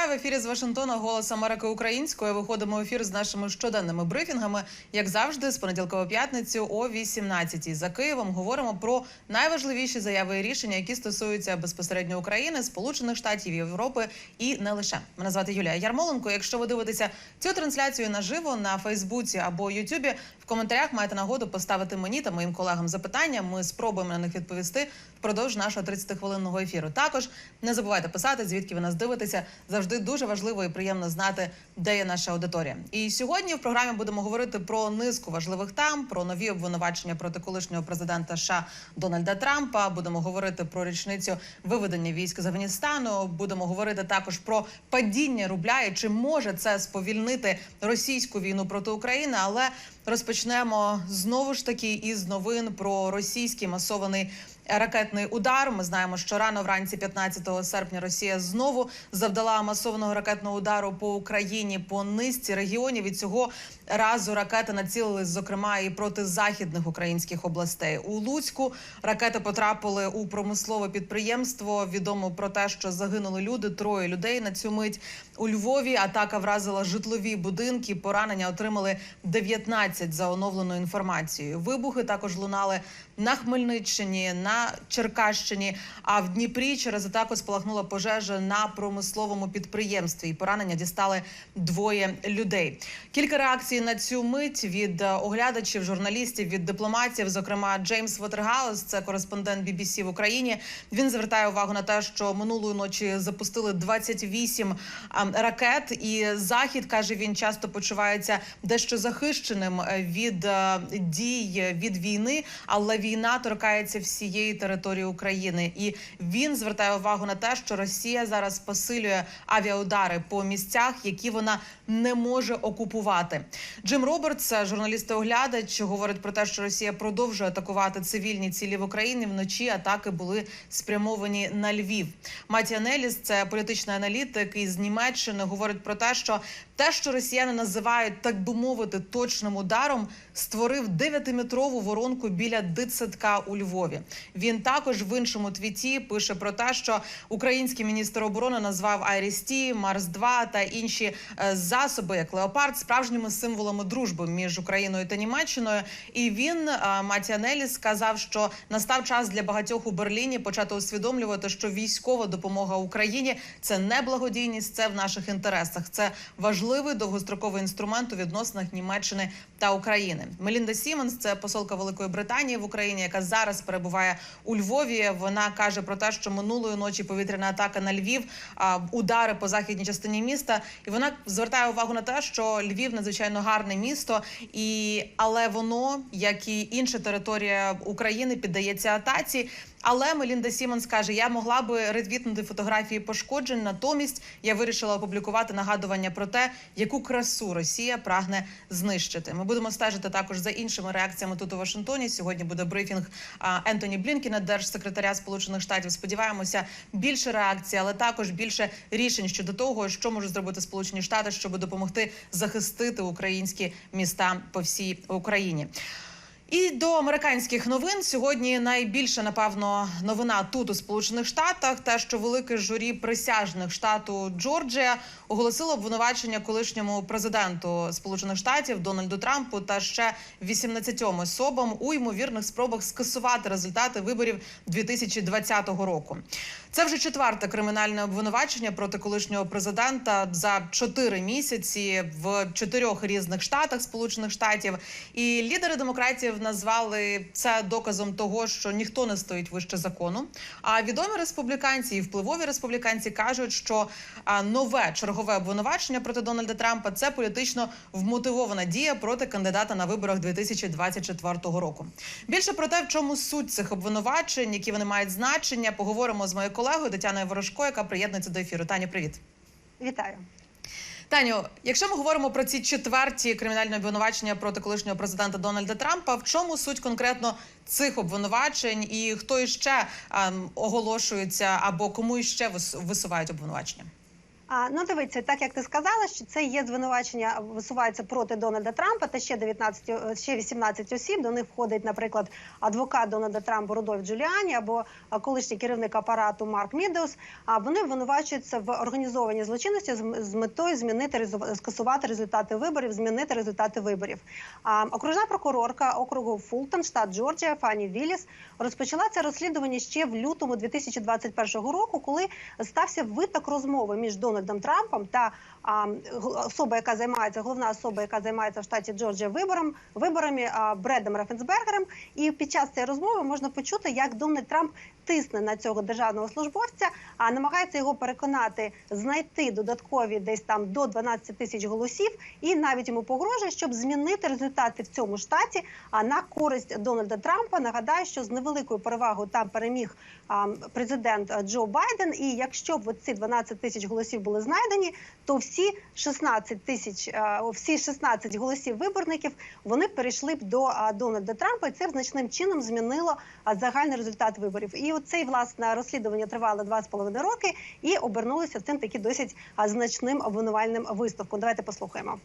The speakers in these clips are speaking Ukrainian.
Вітаю в ефірі з Вашингтона. Голос Америки українською. Виходимо в ефір з нашими щоденними брифінгами, як завжди, з понеділка по п'ятницю о 18-й. За Києвом говоримо про найважливіші заяви і рішення, які стосуються безпосередньо України, Сполучених Штатів Європи і не лише. Мене звати Юлія Ярмоленко. Якщо ви дивитеся цю трансляцію наживо на Фейсбуці або Ютубі, коментарях маєте нагоду поставити мені та моїм колегам запитання. Ми спробуємо на них відповісти впродовж нашого 30-хвилинного ефіру. Також не забувайте писати, звідки ви нас дивитеся. Завжди дуже важливо і приємно знати, де є наша аудиторія. І сьогодні в програмі будемо говорити про низку важливих тем, про нові обвинувачення проти колишнього президента США Дональда Трампа. Будемо говорити про річницю виведення військ з Афганістану. Будемо говорити також про падіння рубля і чи може це сповільнити російську війну проти України, але розпочнемо знову ж таки із новин про російський масований ракетний удар. Ми знаємо, що рано вранці 15 серпня Росія знову завдала масованого ракетного удару по Україні по низці регіонів. І цього разу ракети націлились, зокрема, і проти західних українських областей. У Луцьку ракети потрапили у промислове підприємство. Відомо про те, що загинули люди, троє людей на цю мить. У Львові атака вразила житлові будинки. Поранення отримали 19 за оновленою інформацією. Вибухи також лунали на Хмельниччині, на Черкащині. А в Дніпрі через атаку спалахнула пожежа на промисловому підприємстві. І поранення дістали двоє людей. Кілька реакцій на цю мить від е, оглядачів, журналістів, від дипломатів. Зокрема, Джеймс Вотергаус, це кореспондент BBC в Україні. Він звертає увагу на те, що минулої ночі запустили 28 а, ракет, і захід каже, він часто почувається дещо захищеним е, від е, дій від війни, але війна торкається всієї території України. І він звертає увагу на те, що Росія зараз посилює авіаудари по місцях, які вона не може окупувати. Джим Робертс, журналіст і оглядач, говорить про те, що Росія продовжує атакувати цивільні цілі в Україні. Вночі атаки були спрямовані на Львів. Матія Неліс, це політичний аналітик із Німеччини, говорить про те, що те, що росіяни називають так би мовити точним ударом, створив 9-метрову воронку біля дитсадка у Львові. Він також в іншому твіті пише про те, що український міністр оборони назвав Айрісті, Марс 2 та інші е, засоби, як леопард, справжніми символами дружби між Україною та Німеччиною. І він е, Матія Неліс сказав, що настав час для багатьох у Берліні почати усвідомлювати, що військова допомога Україні це не благодійність, це в наших інтересах. Це важливий довгостроковий інструмент у відносинах Німеччини та України. Мелінда Сімонс, це посолка Великої Британії в Україні, яка зараз перебуває у Львові. Вона каже про те, що минулої ночі повітряна атака на Львів, удари по західній частині міста. І вона звертає увагу на те, що Львів надзвичайно гарне місто, і але воно, як і інша територія України, піддається атаці. Але Мелінда Сімонс каже, я могла би ретвітнути фотографії пошкоджень. Натомість я вирішила опублікувати нагадування про те, яку красу Росія прагне знищити. Ми будемо стежити також за іншими реакціями тут у Вашингтоні. Сьогодні буде брифінг Ентоні Блінкіна, держсекретаря Сполучених Штатів. Сподіваємося, більше реакцій, але також більше рішень щодо того, що можуть зробити Сполучені Штати, щоб допомогти захистити українські міста по всій Україні. І до американських новин сьогодні найбільша напевно новина тут у Сполучених Штатах. Те, що велике журі присяжних штату Джорджія оголосило обвинувачення колишньому президенту Сполучених Штатів Дональду Трампу та ще 18 особам у ймовірних спробах скасувати результати виборів 2020 року. Це вже четверте кримінальне обвинувачення проти колишнього президента за чотири місяці в чотирьох різних штатах Сполучених Штатів. І лідери демократів назвали це доказом того, що ніхто не стоїть вище закону. А відомі республіканці і впливові республіканці кажуть, що нове чергове обвинувачення проти Дональда Трампа це політично вмотивована дія проти кандидата на виборах 2024 року. Більше про те, в чому суть цих обвинувачень, які вони мають значення, поговоримо з моєю колегою Тетяною Ворожко, яка приєднується до ефіру. Таня, привіт. Вітаю. Таню, якщо ми говоримо про ці четверті кримінальні обвинувачення проти колишнього президента Дональда Трампа, в чому суть конкретно цих обвинувачень і хто іще ем, оголошується або кому іще вис- висувають обвинувачення? А, ну дивіться, так як ти сказала, що це є звинувачення висуваються проти Дональда Трампа та ще 19, е, ще 18 осіб. До них входить, наприклад, адвокат Дональда Трампа Рудольф Джуліані або колишній керівник апарату Марк Мідоус. А вони обвинувачуються в організованій злочинності з, метою змінити скасувати результати виборів, змінити результати виборів. А, окружна прокурорка округу Фултон, штат Джорджія, Фані Вілліс, розпочала це розслідування ще в лютому 2021 року, коли стався виток розмови між Дональдом Трампом та а, особа, яка займається головна особа, яка займається в штаті Джорджія вибором, виборами Бредом Рафенсбергером. І під час цієї розмови можна почути, як Дональд Трамп тисне на цього державного службовця, а намагається його переконати знайти додаткові десь там до 12 тисяч голосів, і навіть йому погрожує, щоб змінити результати в цьому штаті. А на користь Дональда Трампа нагадаю, що з невеликою перевагою там переміг а, президент Джо Байден. І якщо б ці 12 тисяч голосів були знайдені, то всі 16 тисяч, всі 16 голосів виборників вони перейшли б до Дональда Трампа, і це значним чином змінило загальний результат виборів. І оцей власне розслідування тривало 2,5 роки і обернулося цим таки досить значним обвинувальним висновком. Давайте послухаємо.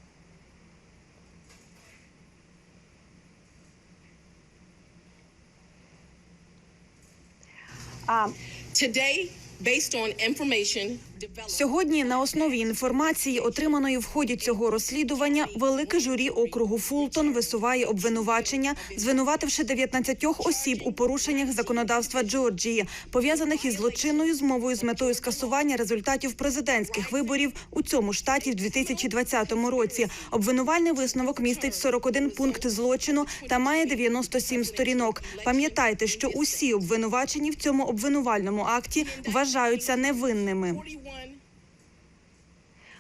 А, Today, based on information Сьогодні на основі інформації, отриманої в ході цього розслідування, велике журі округу Фултон висуває обвинувачення, звинувативши 19 осіб у порушеннях законодавства Джорджії, пов'язаних із злочинною змовою з метою скасування результатів президентських виборів у цьому штаті в 2020 році. Обвинувальний висновок містить 41 пункт злочину та має 97 сторінок. Пам'ятайте, що усі обвинувачені в цьому обвинувальному акті вважаються невинними.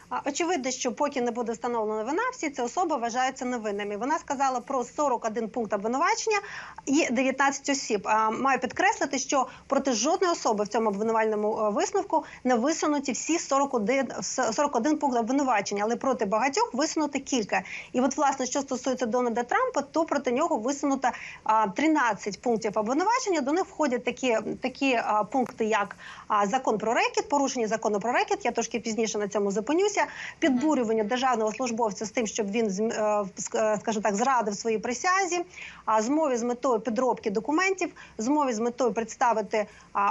41 А, Очевидно, що поки не буде встановлена вина, всі ці особи вважаються невинними. Вона сказала про 41 пункт обвинувачення і 19 осіб. Маю підкреслити, що проти жодної особи в цьому обвинувальному е, висновку не висунуті всі 41, с- 41 пункт обвинувачення, але проти багатьох висунути кілька. І от, власне, що стосується Дональда Трампа, то проти нього висунуто а, 13 пунктів обвинувачення. До них входять такі, такі пункти, як закон про рекет, порушення закону про рекет. Я трошки пізніше на цьому зупинюся. Підбурювання державного службовця з тим, щоб він е, е, скажімо так, зрадив своїй присязі, а змові з метою підробки документів, змові з метою представити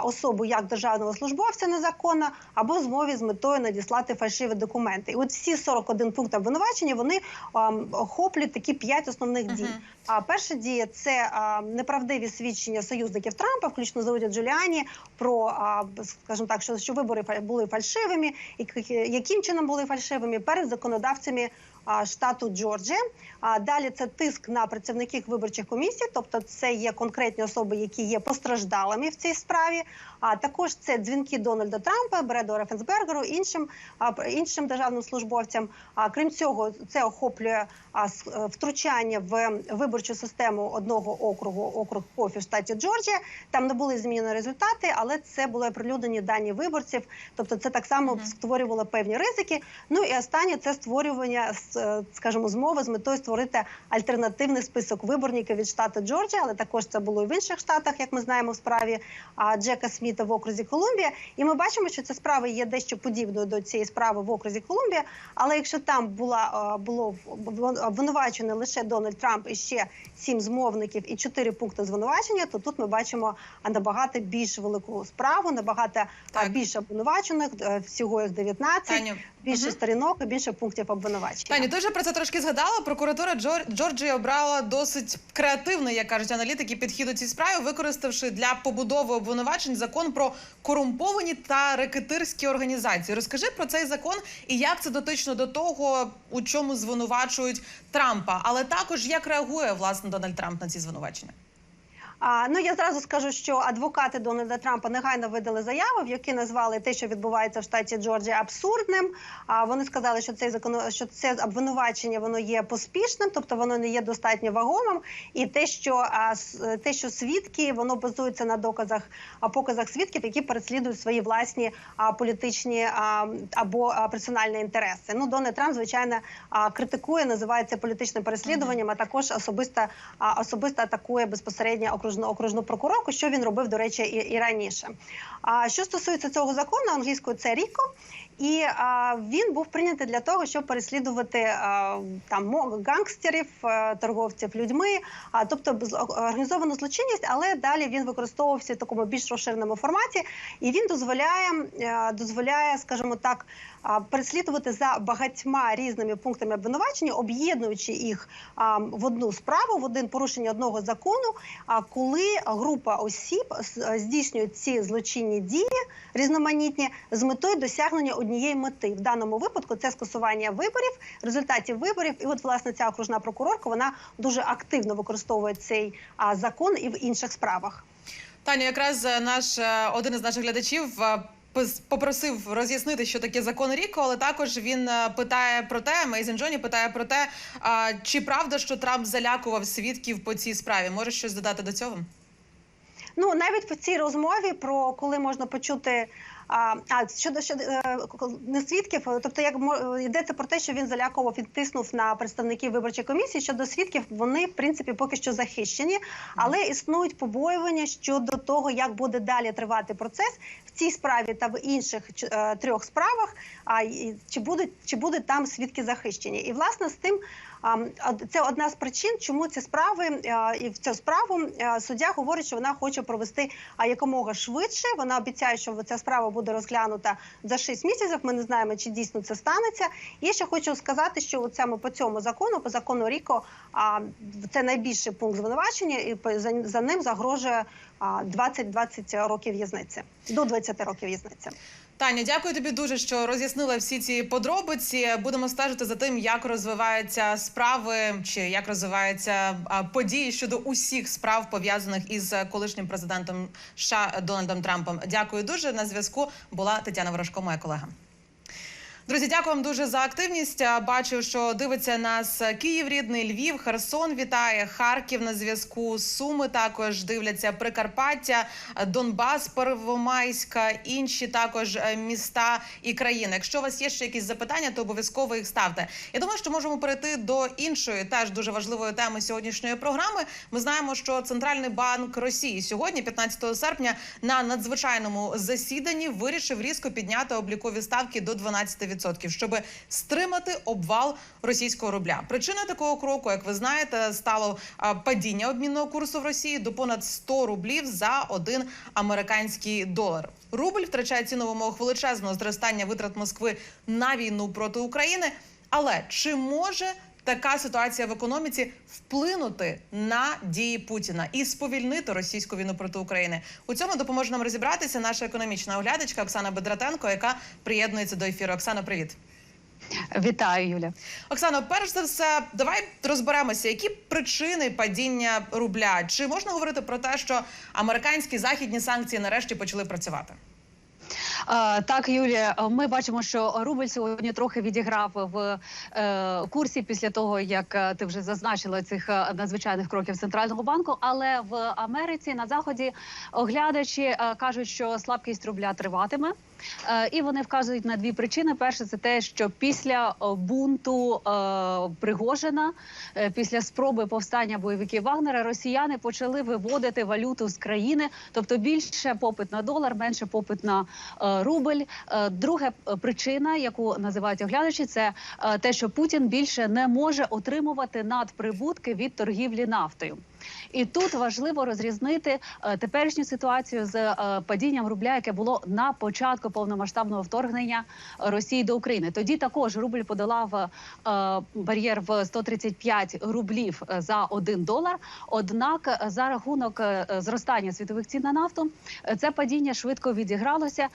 особу як державного службовця незаконно, або змові з метою надіслати фальшиві документи. І от всі 41 пункт обвинувачення вони охоплюють такі п'ять основних дій. А перша дія це неправдиві свідчення союзників Трампа, включно з Руді Джуліані, про скажімо так, що, що вибори були фальшивими, і яким чином були фальшивими перед законодавцями. Штату Джорджія. А далі це тиск на працівників виборчих комісій, тобто це є конкретні особи, які є постраждалими в цій справі. А також це дзвінки Дональда Трампа, Бреду Рафенсбергеру, іншим іншим державним службовцям. А крім цього, це охоплює е, втручання в виборчу систему одного округу, округ Кофі в штаті Джорджія. Там не були змінені результати, але це були оприлюднені дані виборців. Тобто, це так само створювало певні ризики. Ну і останнє це створювання, скажімо, змови з метою створити альтернативний список виборників від штату Джорджія, але також це було і в інших штатах, як ми знаємо, в справі Джека Сміта в окрузі Колумбія. І ми бачимо, що ця справа є дещо подібною до цієї справи в окрузі Колумбія. Але якщо там була було в- обвинувачений лише Дональд Трамп і ще сім змовників і чотири пункти звинувачення, то тут ми бачимо набагато більш велику справу, набагато Так. більше обвинувачених, е, всього їх 19, Таню, більше сторінок і більше пунктів обвинувачення. Тані, ти вже про це трошки згадала. Прокуратура Джор... Джорджії обрала досить креативний, як кажуть аналітики, підхід у цій справі, використавши для побудови обвинувачень закон про корумповані та рекетирські організації. Розкажи про цей закон і як це дотично до того, у чому звинувачують Трампа, але також як реагує власне Дональд Трамп на ці звинувачення. А, ну я зразу скажу, що адвокати Дональда Трампа негайно видали заяву, в якій назвали те, що відбувається в штаті Джорджія, абсурдним. А вони сказали, що цей закон, що це обвинувачення воно є поспішним, тобто воно не є достатньо вагомим. І те, що а, те, що свідки, воно базується на доказах, а показах свідків, які переслідують свої власні а, політичні а, або а, персональні інтереси. Ну Дональд Трамп, звичайно, а, критикує, називає це політичним переслідуванням, а також особисто а, особисто атакує безпосередньо окружну окружну окружну прокурорку, що він робив, до речі, і, і раніше. А що стосується цього закону, англійською це ріко. І а, він був прийнятий для того, щоб переслідувати а, там гангстерів, а, торговців людьми, а тобто організовану злочинність, але далі він використовувався в такому більш розширеному форматі, і він дозволяє, е, дозволяє, скажімо так, переслідувати за багатьма різними пунктами обвинувачення, об'єднуючи їх а, в одну справу, в один порушення одного закону. А коли група осіб з- здійснює ці злочинні дії різноманітні з метою досягнення однієї мети. В даному випадку це скасування виборів, результатів виборів. І от власне ця окружна прокурорка вона дуже активно використовує цей а, закон і в інших справах. Таню, якраз е, наш е, один із наших глядачів е, попросив роз'яснити, що таке закон Ріко, але також він питає про те, Мейзен Джоні питає про те, чи правда, що Трамп залякував свідків по цій справі. Можеш щось додати до цього? Ну навіть по цій розмові про коли можна почути. А, а щодо щодо е, не свідків, тобто як йдеться про те, що він залякував, відтиснув на представників виборчої комісії. Щодо свідків, вони в принципі поки що захищені, але існують побоювання щодо того, як буде далі тривати процес в цій справі та в інших е, трьох справах. А і чи будуть чи будуть там свідки захищені? І власне з тим. Це одна з причин, чому ці справи е, і в цю справу е, суддя говорить, що вона хоче провести якомога швидше. Вона обіцяє, що ця справа буде розглянута за 6 місяців. Ми не знаємо, чи дійсно це станеться. І ще хочу сказати, що от саме по цьому закону, по закону Ріко, це найбільший пункт звинувачення, і за, ним загрожує а, 20-20 років в'язниці до 20 років в'язниці. Таня, дякую тобі дуже, що роз'яснила всі ці подробиці. Будемо стежити за тим, як розвиваються справи чи як розвиваються події щодо усіх справ пов'язаних із колишнім президентом США Дональдом Трампом. Дякую дуже. На зв'язку була Тетяна Ворожко, моя колега. Друзі, дякую вам дуже за активність. Бачу, що дивиться нас Київ, рідний Львів, Херсон вітає, Харків на зв'язку. Суми також дивляться Прикарпаття, Донбас, Первомайська, інші також е, міста і країни. Якщо у вас є ще якісь запитання, то обов'язково їх ставте. Я думаю, що можемо перейти до іншої, теж дуже важливої теми сьогоднішньої програми. Ми знаємо, що Центральний банк Росії сьогодні, 15 серпня, на надзвичайному засіданні вирішив різко підняти облікові ставки до 12%, щоб стримати обвал російського рубля. Причина такого кроку, як ви знаєте, стало падіння обмінного курсу в Росії до понад 100 рублів за один американський долар. Рубль втрачає ціну вимог величезного зростання витрат Москви на війну проти України. Але чи може така ситуація в економіці вплинути на дії Путіна і сповільнити російську війну проти України? У цьому допоможе нам розібратися наша економічна оглядачка Оксана Бедратенко, яка приєднується до ефіру. Оксана, привіт. Вітаю, Юля. Оксано, перш за все, давай розберемося, які причини падіння рубля. Чи можна говорити про те, що американські західні санкції нарешті почали працювати? Так, Юлія, ми бачимо, що рубль сьогодні трохи відіграв в е, курсі після того, як е, ти вже зазначила цих е, надзвичайних кроків центрального банку. Але в Америці на заході оглядачі кажуть, що слабкість рубля триватиме. І вони вказують на дві причини: перше, це те, що після бунту Пригожина, після спроби повстання бойовиків Вагнера, росіяни почали виводити валюту з країни, тобто більше попит на долар, менше попит на рубль. Е, Друга е, причина, яку називають оглядачі, це е, те, що Путін більше не може отримувати надприбутки від торгівлі нафтою. І тут важливо розрізнити е, теперішню ситуацію з е, падінням рубля, яке було на початку повномасштабного вторгнення Росії до України. Тоді також рубль подолав е, бар'єр в 135 рублів за один долар. Однак за рахунок зростання світових цін на нафту це падіння швидко відігралося.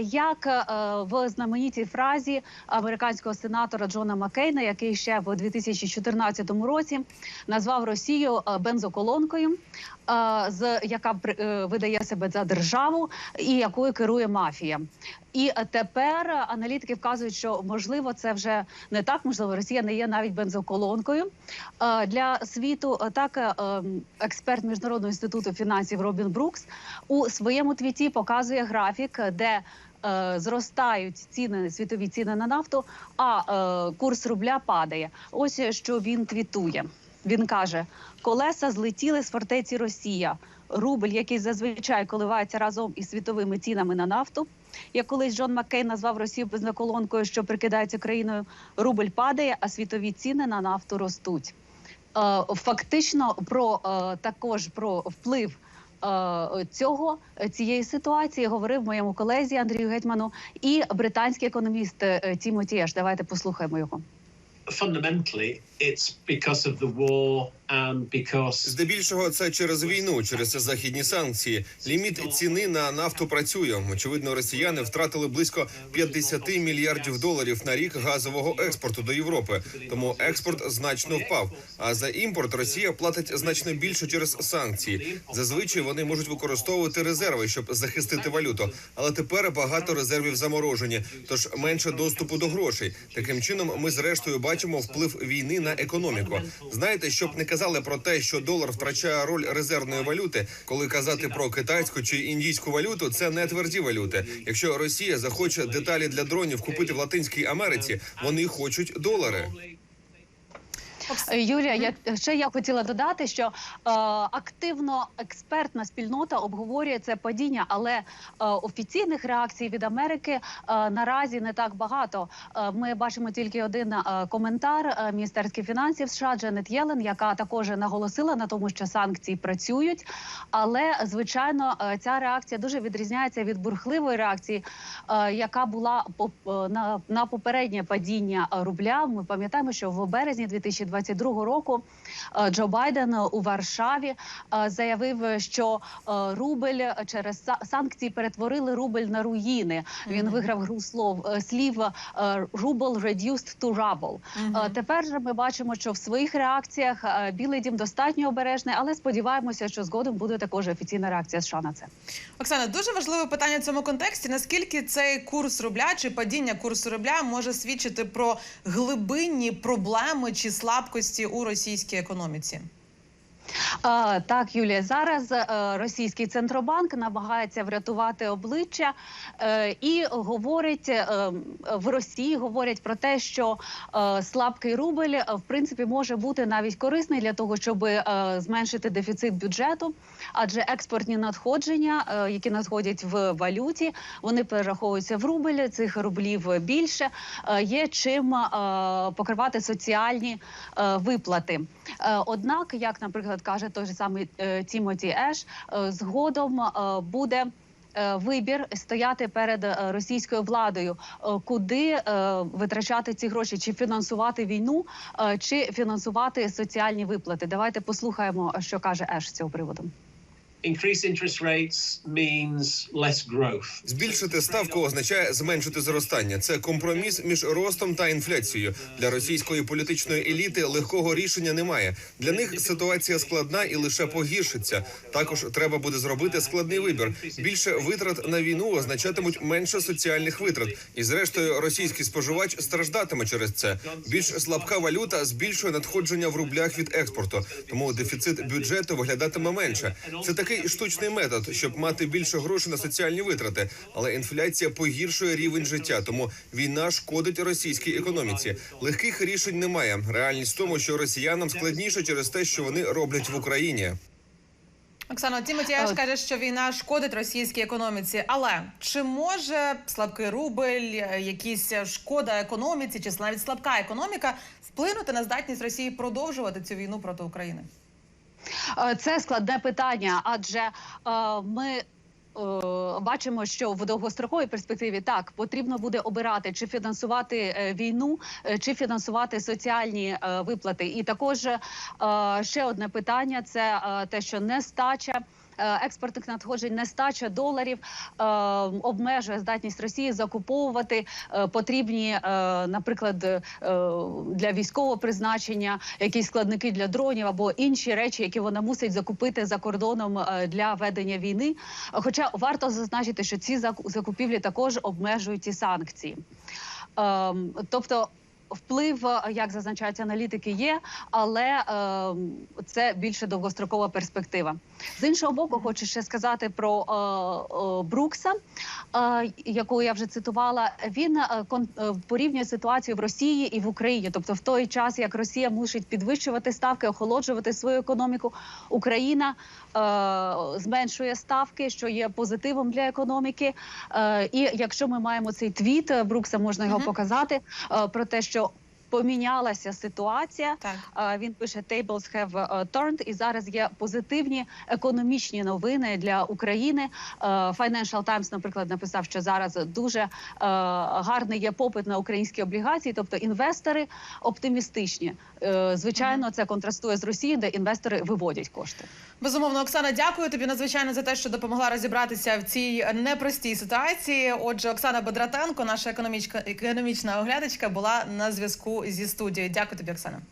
Як в знаменитій фразі американського сенатора Джона Маккейна, який ще в 2014 році назвав Росію е, бензоколонкою, е, з яка е, видає себе за державу і якою керує мафія. І е, тепер аналітики вказують, що можливо це вже не так. Можливо, Росія не є навіть бензоколонкою для світу. Так ем, експерт міжнародного інституту фінансів Робін Брукс у своєму твіті показує графік, де Зростають ціни світові ціни на нафту, а е, курс рубля падає. Ось що він твітує. Він каже: колеса злетіли з фортеці Росія. Рубль, який зазвичай коливається разом із світовими цінами на нафту. Як колись Джон Маккейн назвав Росію безнаколонкою, що прикидається країною, рубль падає, а світові ціни на нафту ростуть. Е, Фактично про е, також про вплив е, цього цієї ситуації говорив моєму колезі Андрію Гетьману і британський економіст Тімоті Еш. Давайте послухаємо його. Fundamentally, it's because of the war Здебільшого це через війну, через західні санкції. Ліміт ціни на нафту працює. Очевидно, росіяни втратили близько 50 мільярдів доларів на рік газового експорту до Європи. Тому експорт значно впав. А за імпорт Росія платить значно більше через санкції. Зазвичай вони можуть використовувати резерви, щоб захистити валюту. Але тепер багато резервів заморожені, тож менше доступу до грошей. Таким чином, ми зрештою бачимо вплив війни на економіку. Знаєте, щоб не казали про те, що долар втрачає роль резервної валюти, коли казати про китайську чи індійську валюту, це не тверді валюти. Якщо Росія захоче деталі для дронів купити в Латинській Америці, вони хочуть долари. Юлія, я ще я хотіла додати, що е, активно експертна спільнота обговорює це падіння, але е, офіційних реакцій від Америки е, наразі не так багато. Е, ми бачимо тільки один е, коментар е, міністерських фінансів США Дженет Єлен, яка також наголосила на тому, що санкції працюють. Але звичайно, е, ця реакція дуже відрізняється від бурхливої реакції, е, яка була е, на, на попереднє падіння рубля. Ми пам'ятаємо, що в березні 2022 року е, Джо Байден у Варшаві е, заявив, що е, рубль через санкції перетворили рубль на руїни. Він виграв гру слов слів «rubble reduced to rubble». Тепер же ми бачимо, що в своїх реакціях Білий Дім достатньо обережний, але сподіваємося, що згодом буде також офіційна реакція США на це. Оксана, дуже важливе питання в цьому контексті. Наскільки цей курс рубля чи падіння курсу рубля може свідчити про глибинні проблеми чи слабкості у російській економіці? Так, Юлія, зараз е, російський центробанк намагається врятувати обличчя е, і говорить е, в Росії говорять про те, що слабкий рубль в принципі може бути навіть корисний для того, щоб зменшити дефіцит бюджету, адже експортні надходження, е, які надходять в валюті, вони перераховуються в рубль. Цих рублів більше е, є чим е, покривати соціальні виплати. Однак, як, наприклад, каже той же самий Тімоті Еш, згодом буде. Вибір стояти перед російською владою, куди витрачати ці гроші, чи фінансувати війну, чи фінансувати соціальні виплати. Давайте послухаємо, що каже Еш з цього приводу. Збільшити ставку означає зменшити зростання. Це компроміс між ростом та інфляцією. Для російської політичної еліти легкого рішення немає. Для них ситуація складна і лише погіршиться. Також треба буде зробити складний вибір. Більше витрат на війну означатимуть менше соціальних витрат. І зрештою, російський споживач страждатиме через це. Більш слабка валюта збільшує надходження в рублях від експорту. Тому дефіцит бюджету виглядатиме менше. Це такий штучний метод, щоб мати більше грошей на соціальні витрати. Але інфляція погіршує рівень життя. Тому війна шкодить російській економіці. Легких рішень немає. Реальність в тому, що росіянам складніше через те, що вони роблять в Україні. Оксана, Тімоті Еш Е, каже, що війна шкодить російській економіці. Але чи може слабкий рубль, якісь шкода економіці, чи навіть слабка економіка вплинути на здатність Росії продовжувати цю війну проти України? Е, Це складне питання, адже е, ми. е, Бачимо, що в довгостроковій перспективі так потрібно буде обирати чи фінансувати війну, чи фінансувати соціальні виплати. І також ще одне питання: це те, що нестача. Е, Експортних надходжень нестача доларів е, обмежує здатність Росії закуповувати е, потрібні, наприклад, для військового призначення якісь складники для дронів або інші речі, які вона мусить закупити за кордоном для ведення війни. Хоча варто зазначити, що ці закупівлі також обмежують ці санкції. Ем, тобто вплив, е, як зазначають аналітики, є, але е, це більше довгострокова перспектива. З іншого боку, хочу ще сказати про е, е, Брукса, е, яку я вже цитувала. Він е, кон, е, порівнює ситуацію в Росії і в Україні. Тобто, в той час, як Росія мусить підвищувати ставки, охолоджувати свою економіку, Україна е, зменшує ставки, що є позитивом для економіки. Е, і якщо ми маємо цей твіт Брукса, можна його показати е, про те, що помінялася ситуація. Так. Він пише «Tables have е, turned» і зараз є позитивні економічні новини для України. Е, Financial Times, наприклад, написав, що зараз дуже е, гарний є попит на українські облігації, тобто інвестори оптимістичні. Звичайно, це контрастує з Росією, де інвестори виводять кошти. Безумовно, Оксана, дякую тобі надзвичайно за те, що допомогла розібратися в цій непростій ситуації. Отже, Оксана Бедратенко, наша економічка економічна оглядачка, була на зв'язку зі студією. Дякую тобі, Оксана.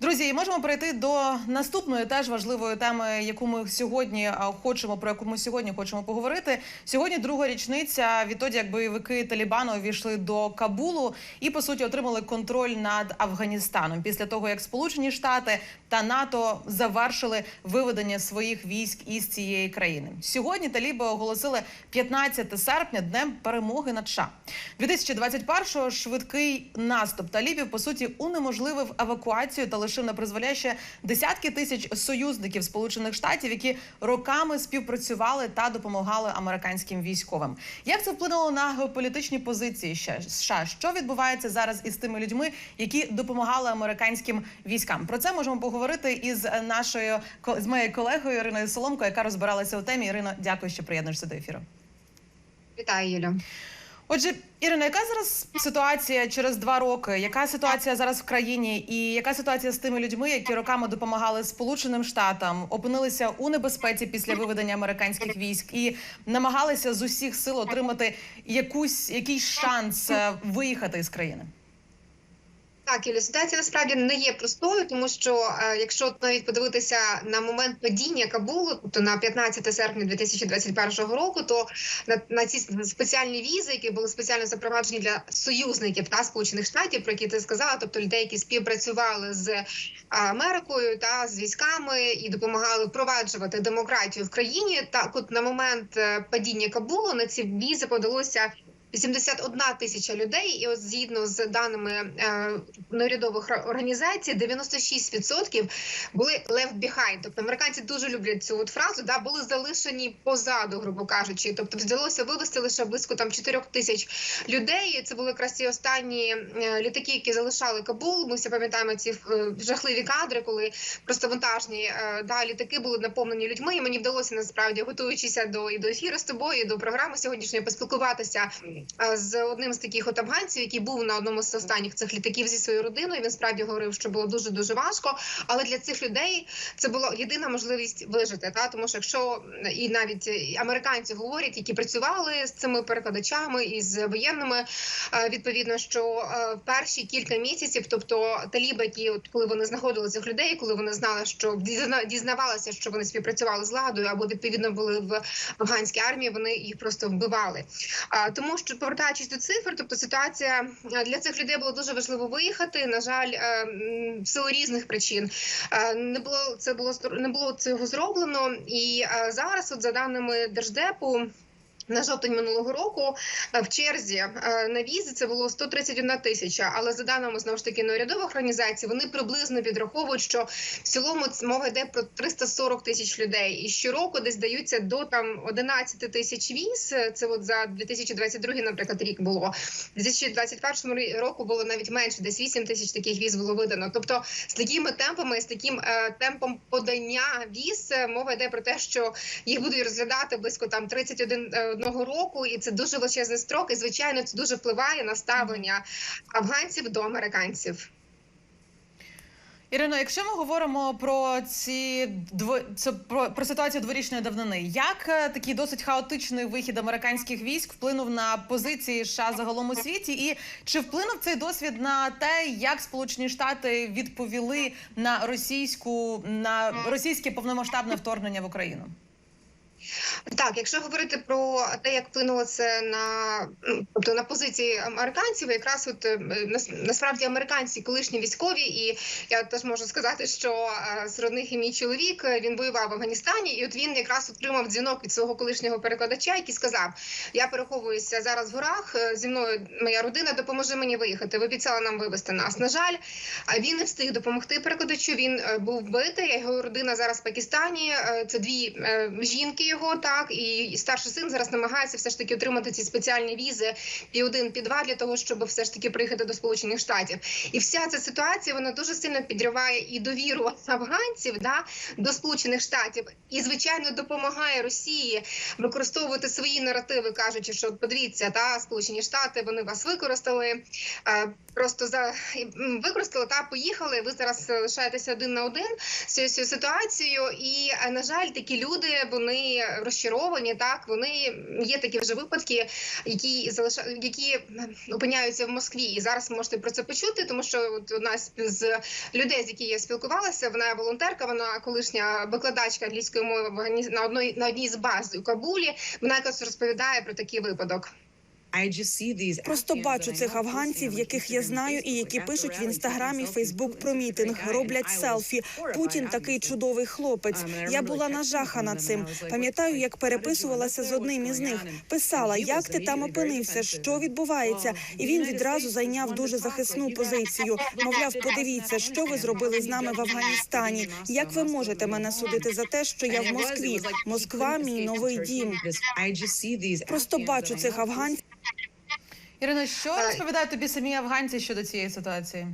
Друзі, і можемо перейти до наступної теж важливої теми, яку ми сьогодні хочемо про яку ми сьогодні хочемо поговорити. Сьогодні друга річниця відтоді, як бойовики Талібану увійшли до Кабулу і по суті отримали контроль над Афганістаном після того, як Сполучені Штати та НАТО завершили виведення своїх військ із цієї країни. Сьогодні таліби оголосили 15 серпня днем перемоги над США. 2021-го швидкий наступ талібів по суті унеможливив евакуацію та лишив на призволяще десятки тисяч союзників Сполучених Штатів, які роками співпрацювали та допомагали американським військовим. Як це вплинуло на геополітичні позиції США? Що відбувається зараз із тими людьми, які допомагали американським військам? Про це можемо поговорити із нашою з моєю колегою Іриною Соломко, яка розбиралася у темі. Ірино, дякую, що приєднуєшся до ефіру. Вітаю, Юля. Отже, Ірина, яка зараз ситуація через два роки? Яка ситуація зараз в країні? І яка ситуація з тими людьми, які роками допомагали Сполученим Штатам, опинилися у небезпеці після виведення американських військ і намагалися з усіх сил отримати якусь якийсь шанс е, виїхати з країни? Так, Юля, ситуація насправді не є простою, тому що е, якщо навіть подивитися на момент падіння Кабулу, тобто на 15 серпня 2021 року, то на, на ці спеціальні візи, які були спеціально запроваджені для союзників та сполучених штатів, про які ти сказала, тобто людей, які співпрацювали з е, Америкою та з військами і допомагали впроваджувати демократію в країні. Так, от на момент е, падіння Кабулу на ці візи подалося 81 тисяча людей, і от згідно з даними е, неурядових організацій, 96% були left behind. Тобто американці дуже люблять цю от фразу, да були залишені позаду, грубо кажучи. Тобто вдалося вивести лише близько там 4 тисяч людей. Це були якраз ті останні е, літаки, які залишали Кабул. Ми всі пам'ятаємо ці е, жахливі кадри, коли просто вантажні да, літаки були наповнені людьми. І мені вдалося насправді готуючися до і до ефіру з тобою, і до програми сьогоднішньої поспілкуватися з одним з таких от афганців, який був на одному з останніх цих літаків зі своєю родиною. Він справді говорив, що було дуже дуже важко. Але для цих людей це була єдина можливість вижити. Та тому, що якщо і навіть американці говорять, які працювали з цими перекладачами і з воєнними, е, відповідно, що е, перші кілька місяців, тобто таліби, які от коли вони знаходили цих людей, коли вони знали, що дізна- дізнавалися, що вони співпрацювали з владою, або відповідно були в афганській армії, вони їх просто вбивали. Тому, що повертаючись до цифр, тобто ситуація е, для цих людей було дуже важливо виїхати. На жаль, е, в силу різних причин е, не було це було не було цього зроблено. І зараз, от за даними держдепу. На жовтень минулого року е, в черзі е, на візи це було 131 тисяча. Але за даними знову ж таки неурядових організацій, вони приблизно підраховують, що в цілому мова йде про 340 тисяч людей. І щороку десь даються до там 11 тисяч віз. Це от за 2022, наприклад, рік було. В 2021 рі- року було навіть менше, десь 8 тисяч таких віз було видано. Тобто з такими темпами, з таким е, темпом подання віз, мова йде про те, що їх будуть розглядати близько там 31 е, одного року, і це дуже величезний строк. І звичайно, це дуже впливає на ставлення афганців до американців. Ірино, якщо ми говоримо про ці дво... про, про ситуацію дворічної давнини, як е, такий досить хаотичний вихід американських військ вплинув на позиції США загалом у світі, і чи вплинув цей досвід на те, як Сполучені Штати відповіли на російську на російське повномасштабне вторгнення в Україну? Так, якщо говорити про те, як вплинуло це на ну, тобто на позиції американців, якраз от е, насправді американці колишні військові, і я теж можу сказати, що е, серед них і мій чоловік е, він воював в Афганістані, і от він якраз отримав дзвінок від свого колишнього перекладача, який сказав: Я переховуюся зараз в горах. Зі мною моя родина допоможе мені виїхати. Ви обіцяли нам вивезти нас. На жаль, а він не встиг допомогти перекладачу. Він був вбитий. Його родина зараз в Пакистані. Це дві жінки його, так і старший син зараз намагається все ж таки отримати ці спеціальні візи пі 1 пі 2 для того, щоб все ж таки приїхати до Сполучених Штатів. І вся ця ситуація вона дуже сильно підриває і довіру афганців да до Сполучених Штатів, і звичайно допомагає Росії використовувати свої наративи, кажучи, що подивіться, та Сполучені Штати вони вас використали. е, Просто за використали та поїхали. Ви зараз е, лишаєтеся один на один з цією цією ситуацією. І е, на жаль, такі люди вони розчаровані. Так вони є такі вже випадки, які залиша... які опиняються в Москві. І зараз можете про це почути, тому що от одна з- людей, з якими я спілкувалася, вона волонтерка, вона колишня викладачка англійської мови на одній на одній з баз у Кабулі. Вона якось розповідає про такий випадок. Просто бачу цих афганців, яких я знаю, і які пишуть в інстаграмі, Фейсбук про мітинг, роблять селфі. Путін такий чудовий хлопець. Я була нажахана цим. Пам'ятаю, як переписувалася з одним із них. Писала, як ти там опинився, що відбувається, і він відразу зайняв дуже захисну позицію. Мовляв, подивіться, що ви зробили з нами в Афганістані. Як ви можете мене судити за те, що я в Москві? Москва мій новий дім. Просто бачу цих афганців. Ірино, що розповідають тобі самі афганці щодо цієї ситуації?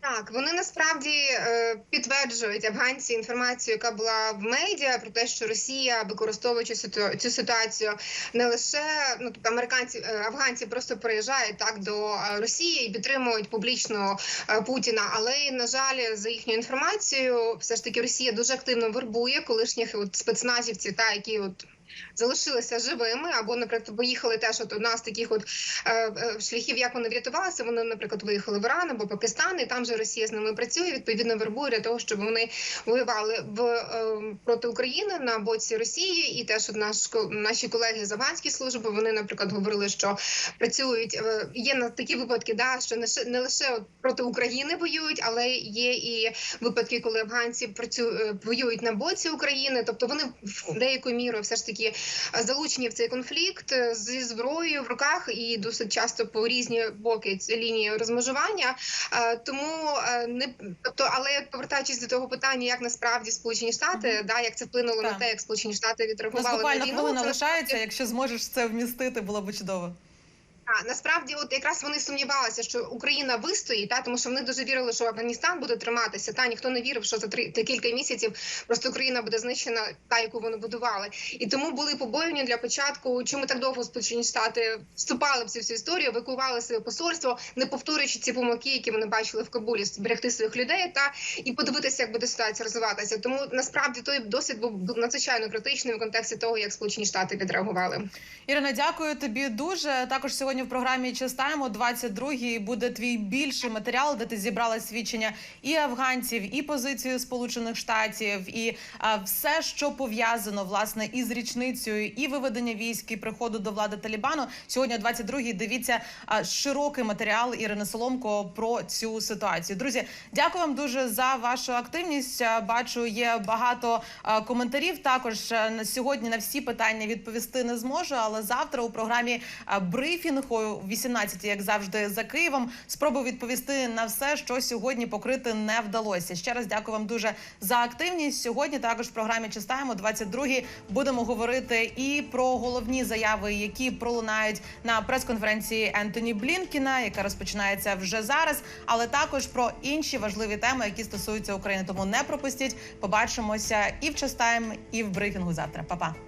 Так, вони насправді е, підтверджують афганці інформацію, яка була в медіа про те, що Росія, використовуючи цю ситуацію, не лише ну тобто американці, е, афганці просто приїжджають так до е, Росії і підтримують публічно е, Путіна. Але на жаль, за їхньою інформацією, все ж таки Росія дуже активно вербує колишніх от спецназівців, та які от. Залишилися живими або, наприклад, поїхали теж. От одна з таких от е, е, шляхів, як вони врятувалися. Вони, наприклад, виїхали в Іран або Пакистан, і там же Росія з ними працює. Відповідно, вербує для того, щоб вони воювали в е, проти України на боці Росії. І теж от наш наші колеги з афганської служби вони, наприклад, говорили, що працюють. Є на такі випадки, да що не лише от проти України воюють, але є і випадки, коли афганці працюють воюють на боці України. Тобто вони в деякою мірою все ж таки е, залучені в цей конфлікт е, зі зброєю в руках і досить часто по різні боки лінії розмежування. Е, Тому не тобто, але повертаючись до того питання, як насправді Сполучені Штати, да як це вплинуло Так. на те, як Сполучені Штати відреагували на буквально хвилина лишається. Якщо зможеш це вмістити, було б чудово. А, насправді, от якраз вони сумнівалися, що Україна вистоїть, та тому що вони дуже вірили, що Афганістан буде триматися. Та ніхто не вірив, що за три та кілька місяців просто Україна буде знищена, та яку вони будували. І тому були побоювання для початку. Чому так довго Сполучені Штати вступали в цю всю історію, евакуювали своє посольство, не повторюючи ці помилки, які вони бачили в Кабулі, зберегти своїх людей та і подивитися, як буде ситуація розвиватися. Тому насправді той досвід був надзвичайно критичним в контексті того, як Сполучені Штати відреагували. Ірина, дякую тобі дуже. Також сьогодні в програмі Чистаємо 22-й буде твій більший матеріал, де ти зібрала свідчення і афганців, і позицію Сполучених Штатів, і а, все, що пов'язано власне із річницею і виведення військ і приходу до влади Талібану. Сьогодні, о 22-й, дивіться а, широкий матеріал Ірини Соломко про цю ситуацію. Друзі, дякую вам дуже за вашу активність. Бачу, є багато а, коментарів. Також на сьогодні на всі питання відповісти не зможу, але завтра у програмі брифінг о 18, як завжди, за Києвом. Спробую відповісти на все, що сьогодні покрити не вдалося. Ще раз дякую вам дуже за активність. Сьогодні також в програмі Чистаємо 22 будемо говорити і про головні заяви, які пролунають на прес-конференції Ентоні Блінкіна, яка розпочинається вже зараз, але також про інші важливі теми, які стосуються України. Тому не пропустіть. Побачимося і в Чистаємо, і в брифінгу завтра. Па-па.